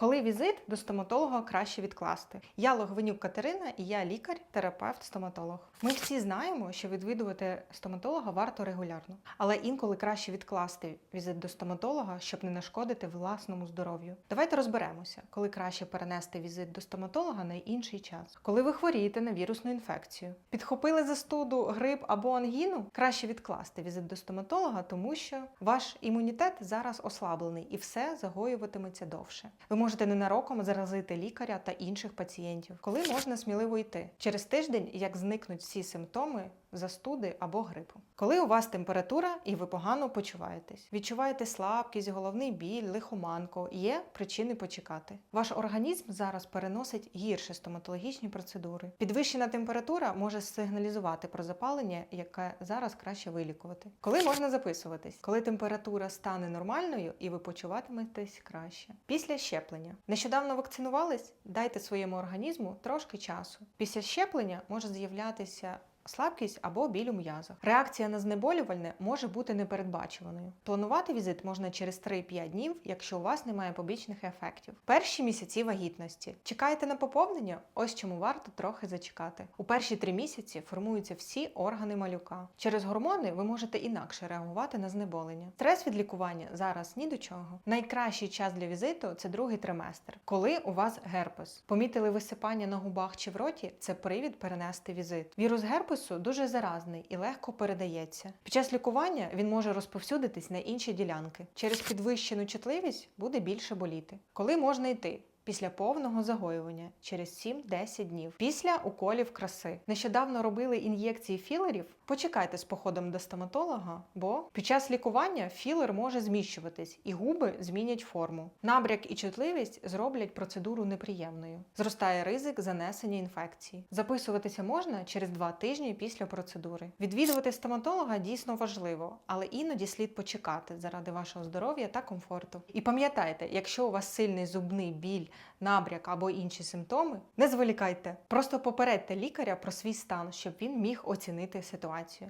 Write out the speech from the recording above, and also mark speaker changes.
Speaker 1: Коли візит до стоматолога краще відкласти? Я Логвинюк Катерина і я лікар, терапевт, стоматолог. Ми всі знаємо, що відвідувати стоматолога варто регулярно, але інколи краще відкласти візит до стоматолога, щоб не нашкодити власному здоров'ю. Давайте розберемося, коли краще перенести візит до стоматолога на інший час. Коли ви хворієте на вірусну інфекцію, підхопили застуду, грип або ангіну, краще відкласти візит до стоматолога, тому що ваш імунітет зараз ослаблений і все загоюватиметься довше. Ви можете ненароком заразити лікаря та інших пацієнтів, коли можна сміливо йти? Через тиждень, як зникнуть всі симптоми застуди або грипу. Коли у вас температура і ви погано почуваєтесь, відчуваєте слабкість, головний біль, лихоманку, є причини почекати. Ваш організм зараз переносить гірше стоматологічні процедури. Підвищена температура може сигналізувати про запалення, яке зараз краще вилікувати. Коли можна записуватись? Коли температура стане нормальною і ви почуватиметесь краще. Після щеплення. Нещодавно вакцинувались? Дайте своєму організму трошки часу. Після щеплення може з'являтися слабкість або біль у м'язах. Реакція на знеболювальне може бути непередбачуваною. Планувати візит можна через 3-5 днів, якщо у вас немає побічних ефектів. Перші місяці вагітності. Чекаєте на поповнення? Ось чому варто трохи зачекати. У перші три місяці формуються всі органи малюка. Через гормони ви можете інакше реагувати на знеболення. Стрес від лікування зараз ні до чого. Найкращий час для візиту це другий триместр, коли у вас герпес. Помітили висипання на губах чи в роті? Це привід перенести візит. Вірус герпесу дуже заразний і легко передається. Під час лікування він може розповсюдитись на інші ділянки. Через підвищену чутливість буде більше боліти. Коли можна йти? Після повного загоювання через 7-10 днів, після уколів краси. Нещодавно робили ін'єкції філерів. Почекайте з походом до стоматолога, бо під час лікування філер може зміщуватись і губи змінять форму. Набряк і чутливість зроблять процедуру неприємною. Зростає ризик занесення інфекції. Записуватися можна через 2 тижні після процедури. Відвідувати стоматолога дійсно важливо, але іноді слід почекати заради вашого здоров'я та комфорту. І пам'ятайте, якщо у вас сильний зубний біль, набряк або інші симптоми, не зволікайте. Просто попередьте лікаря про свій стан, щоб він міг оцінити ситуацію.